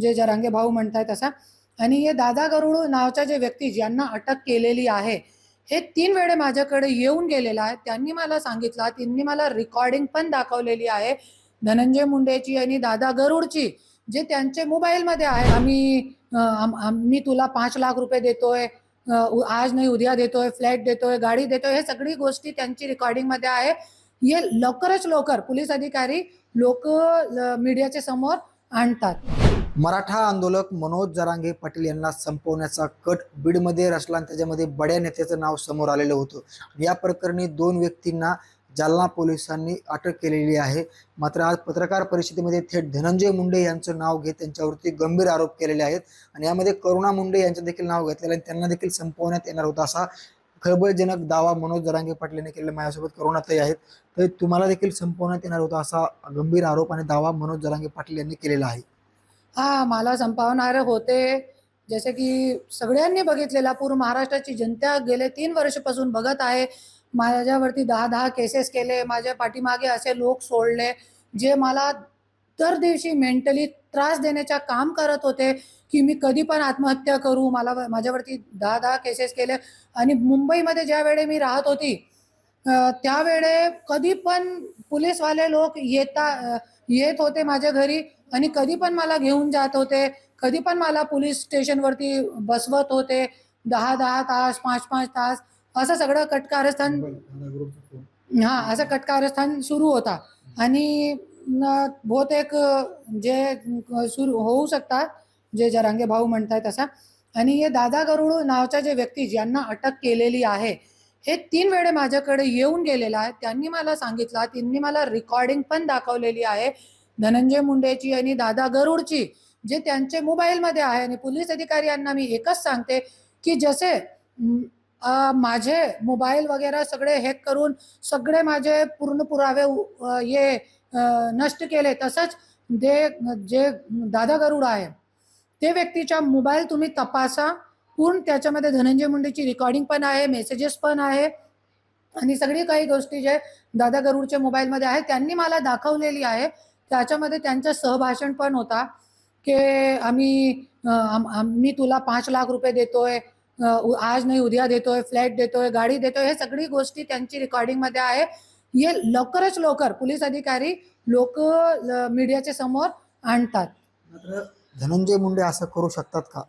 जे जरांगे भाऊ म्हणताय तसा. आणि हे दादा गरुड नावाच्या जे व्यक्ती ज्यांना अटक केलेली आहे हे तीन वेळे माझ्याकडे येऊन गेलेलं आहे. त्यांनी मला सांगितलं त्यांनी मला रेकॉर्डिंग पण दाखवलेली आहे. धनंजय मुंडेची आणि दादा गरुडची जे त्यांचे मोबाईलमध्ये आहे. आम्ही मी तुला पाच लाख रुपये देतोय आज नाही उद्या देतोय फ्लॅट देतोय गाडी देतोय हे सगळी गोष्टी त्यांची रेकॉर्डिंगमध्ये आहे. हे लवकरच लवकर पोलीस अधिकारी लोक मीडियाच्या समोर आणतात. मराठा आंदोलक मनोज जरांगे पाटील यांना संपवण्याचा कट बीडमध्ये रचला आणि त्याच्यामध्ये बड्या नेत्याचं नाव समोर आलेलं होतं. या प्रकरणी दोन व्यक्तींना जालना पोलिसांनी अटक केलेली आहे. मात्र आज पत्रकार परिषदेमध्ये थेट धनंजय मुंडे यांचं नाव घेत त्यांच्यावरती गंभीर आरोप केलेले आहेत आणि यामध्ये करुणा मुंडे यांचं देखील नाव घेतलेलं आहे त्यांना देखील संपवण्यात येणार होता असा खळबळजनक दावा मनोज जरांगे पाटील यांनी केलेला माझ्यासोबत करुणाताई आहेत. तर तुम्हाला देखील संपवण्यात येणार होता असा गंभीर आरोप आणि दावा मनोज जरांगे पाटील यांनी केलेला आहे. हा मला संपवणारे होते. जसे की सगळ्यांनी बघितलेला पूर्ण महाराष्ट्राची जनता गेले तीन वर्षापासून बघत आहे. माझ्यावरती दहा दहा केसेस केले माझ्या पाठीमागे असे लोक सोडले जे मला दर दिवशी मेंटली त्रास देण्याचा काम करत होते की मी कधी पण आत्महत्या करू. मला माझ्यावरती दहा दहा केसेस केले. आणि मुंबईमध्ये ज्या वेळे मी राहत होती त्यावेळे कधी पण पोलीसवाले लोक येता येत होते माझ्या घरी. आणि कधी पण मला घेऊन जात होते कधी पण मला पोलीस स्टेशनवरती बसवत होते दहा दहा तास पाच पाच तास असं सगळं कटकारस्थान हा असं कटकारस्थान सुरू होता. आणि बहुतेक जे सुरू होऊ शकतात जे जरांगे भाऊ म्हणताय तसा. आणि हे दादा गरुड नावाच्या जे व्यक्ती ज्यांना अटक केलेली आहे हे तीन वेळे माझ्याकडे येऊन गेलेला आहे. त्यांनी मला सांगितलं त्यांनी मला रेकॉर्डिंग पण दाखवलेली आहे. धनंजय मुंडेची आणि दादा गरुडची जे त्यांचे मोबाईलमध्ये आहे आणि पोलीस अधिकारी यांना मी एकच सांगते की जसे माझे मोबाईल वगैरे सगळे हॅक करून सगळे माझे पूर्ण पुरावे हे नष्ट केले तसंच जे जे दादा गरुड आहे ते व्यक्तीच्या मोबाईल तुम्ही तपासा. पूर्ण त्याच्यामध्ये धनंजय मुंडेची रेकॉर्डिंग पण आहे मेसेजेस पण आहे आणि सगळी काही गोष्टी जे दादा गरुडच्या मोबाईलमध्ये आहे त्यांनी मला दाखवलेली आहे. त्याच्यामध्ये त्यांचं सहभाषण पण होता की आम्ही मी तुला पाच लाख रुपये देतोय आज नाही उद्या देतोय फ्लॅट देतोय गाडी देतोय हे सगळी गोष्टी त्यांची रेकॉर्डिंगमध्ये आहे. हे लवकरच लवकर पोलीस अधिकारी लोक मीडियाच्या समोर आणतात. मात्र धनंजय मुंडे असं करू शकतात का?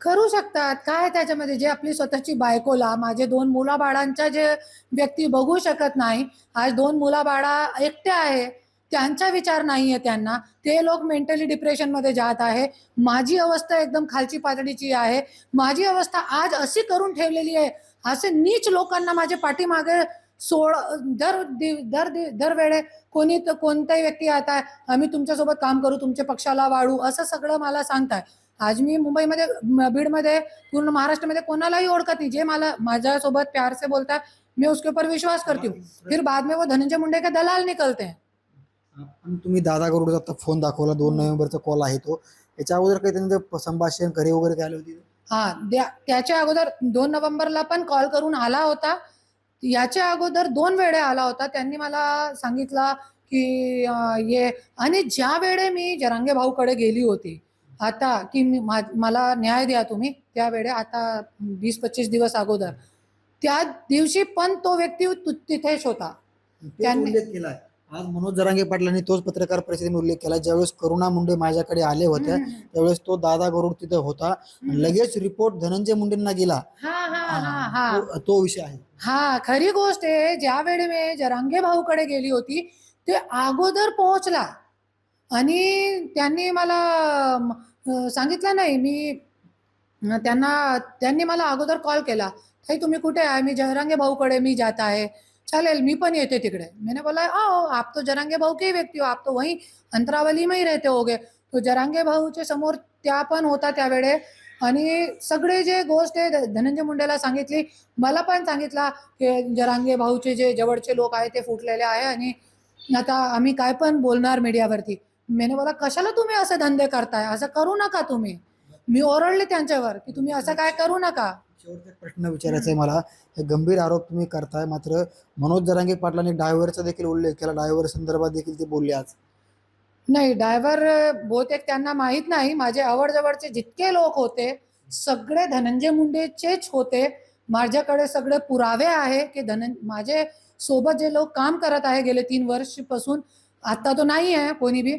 करू शकतात. काय त्याच्यामध्ये? जे आपली स्वतःची बायकोला माझे दोन मुलाबाळांच्या जे व्यक्ती बघू शकत नाही आज दोन मुलाबाळा एकटे आहे त्यांचा विचार नाही आहे त्यांना. ते लोक मेंटली डिप्रेशनमध्ये जात आहे. माझी अवस्था एकदम खालची पातळीची आहे. माझी अवस्था आज अशी करून ठेवलेली आहे. असे नीच लोकांना माझ्या पाठीमागे सोड दर दर दि- दरवेळे कोणी कोणताही व्यक्ती आता आम्ही तुमच्यासोबत काम करू तुमच्या पक्षाला वाढू असं सगळं मला सांगताय. आज मी मुंबईमध्ये बीडमध्ये पूर्ण महाराष्ट्रामध्ये कोणालाही ओळखत नाही. जे मला माझ्यासोबत प्यार से बोलता मैं उसके ऊपर विश्वास करती. हूँ फिर बाद में वो धनंजय मुंडे का दलाल निकलते हैं. तुम्ही दादा गरुडचा आता फोन दाखवला दोन नोव्हेंबरचा कॉल आहे तो. याच्या अगोदर काही त्यांचं संभाषण घरी वगैरे काय आली होती? हा त्या- त्याच्या अगोदर दोन नोव्हेंबरला पण कॉल करून आला होता. याच्या अगोदर दोन वेळे आला होता. त्यांनी मला सांगितलं की अं, ये. आणि ज्या वेळे मी जरांगे भाऊकडे गेली होती आता की मी मा- मला न्याय द्या तुम्ही त्यावेळे आता वीस पच्चीस दिवस अगोदर. त्या दिवशी पण तो व्यक्ती तु- तिथेच होता. त्यांनी- उल्लेख आज मनोज जरांगे पाटलांनी तोच पत्रकार परिषदेमध्ये उल्लेख केला. ज्यावेळेस करुणा मुंडे माझ्याकडे आले होते त्यावेळेस तो दादा गरुड तिथे होता. लगेच रिपोर्ट धनंजय मुंडेंना गेला. हा हा हा हा तो- तो विषय आहे. हा खरी गोष्ट आहे ज्या वेळी मी जरांगे भाऊकडे गेली होती ते अगोदर पोहोचला. आणि त्यांनी मला सांगितलं नाही मी त्यांना त्यांनी मला अगोदर कॉल केला. ताई तुम्ही कुठे आहे? मी जरांगे भाऊकडे मी जात आहे. चालेल मी पण येते तिकडे. मैंने बोला आओ आप तो जरांगे भाऊ के व्यक्ती हो आप तो वही अंतरावली में रहते होगे। तो जरांगे भाऊच्या समोर त्या पण होता त्यावेळे आणि सगळे जे गोष्ट आहे धनंजय मुंडेला सांगितली मला पण सांगितला की जरांगे भाऊचे जे जवळचे लोक आहे ते फुटलेले आहे आणि आता आम्ही काय पण बोलणार मीडियावरती. मेने बोला कशाला तुम्ही असे धंदे करताय? असं करू नका तुम्ही. मी ओरडले त्यांच्यावर की तुम्ही असं काय करू नका. शेवटचा एक प्रश्न विचारायचा आहे मला. हे गंभीर आरोप तुम्ही करताय. मात्र मनोज जरांगे पाटलांनी डायव्हरचा देखील उल्लेख केला. डायव्हर संदर्भात देखील ते बोलले आज. नाही ड्रायव्हर बहुतेक त्यांना माहीत नाही. माझे आवडजवळचे जितके लोक होते सगळे धनंजय मुंडेचेच होते. माझ्याकडे सगळे पुरावे आहे की धनं माझे सोबत जे लोक काम करत आहे गेले तीन वर्षपासून आता तो नाही आहे कोणी बी.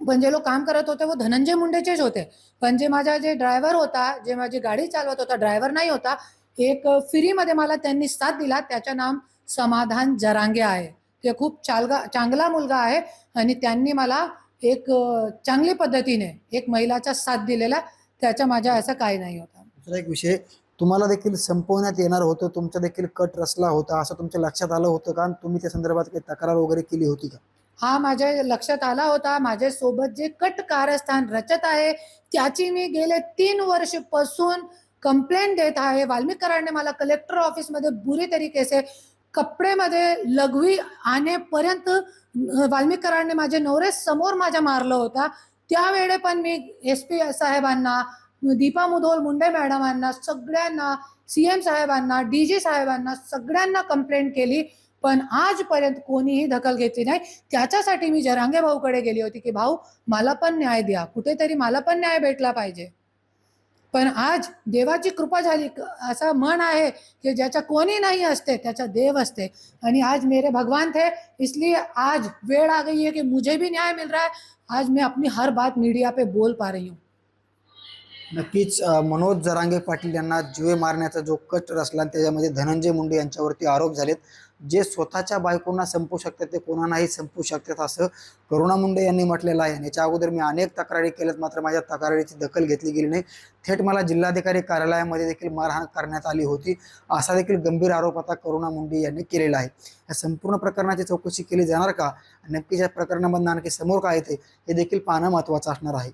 पण जे लोक काम करत होते वो धनंजय मुंडेचेच होते. पण जे माझा जे ड्रायव्हर होता जे माझी गाडी चालवत होता ड्रायव्हर नाही होता एक फ्रीमध्ये मला त्यांनी साथ दिला. त्याचं नाम समाधान जरांगे आहे. ते खूप चालगा चांगला मुलगा आहे आणि त्यांनी मला एक चांगली पद्धतीने एक महिलाचा साथ दिलेला. त्याच्या माझ्या असं काही नाही होता. दुसरा एक विषय तुम्हाला देखील संपवण्यात येणार होतं तुमचा देखील कट रचला होता असं तुमच्या लक्षात आलं होतं का? तुम्ही त्या संदर्भात काही तक्रार वगैरे केली होती का? हा माझ्या लक्षात आला होता माझ्यासोबत जे कट कारस्थान रचत आहे त्याची मी गेले तीन वर्षपासून कंप्लेंट देत आहे. वाल्मिकरांनी मला कलेक्टर ऑफिसमध्ये बुरी तरीके से कपडेमध्ये लघवी आणेपर्यंत वाल्मिकरांनी माझे नवरे समोर माझ्या मारलं होता. त्यावेळे पण मी एस पी साहेबांना दीपा मुधोल मुंडे मॅडमांना सगळ्यांना सी एम साहेबांना डी जी साहेबांना सगळ्यांना कंप्लेंट केली. पण आजपर्यंत कोणीही दखल घेतली नाही. त्याच्यासाठी मी जरांगे भाऊकडे गेली होती की भाऊ मला पण न्याय द्या. कुठेतरी मला पण न्याय भेटला पाहिजे. पण आज देवाची कृपा झाली. असं मन आहे की ज्याच्या कोणी नाही असते त्याचा देव असते. आणि आज मेरे भगवान थे इसलिए आज वेळ आ गई है कि मुझे भी न्याय मिल रहा है. आज मैं अपनी हर बात मीडिया पे बोल पा रही हूँ. नक्कीच मनोज जरांगे पाटील यांना जीवे मारण्याचा जो कट रचला त्याच्यामध्ये धनंजय मुंडे यांच्यावरती आरोप झालेत जे स्वतःच्या बायकोंना संपू शकतात ते कोणालाही संपू शकतात असं करुणा मुंडे यांनी म्हटलेलं आहे. याच्या अगोदर मी अनेक तक्रारी केल्यात मात्र माझ्या तक्रारीची दखल घेतली गेली नाही. थेट मला जिल्हाधिकारी कार्यालयामध्ये देखील मारहाण करण्यात आली होती असा देखील गंभीर आरोप आता करुणा मुंडे यांनी केलेला आहे. या संपूर्ण प्रकरणाची चौकशी केली जाणार का? नक्कीच या प्रकरणामधनं आणखी समोर काय येते हे देखील पाहणं महत्त्वाचं असणार आहे.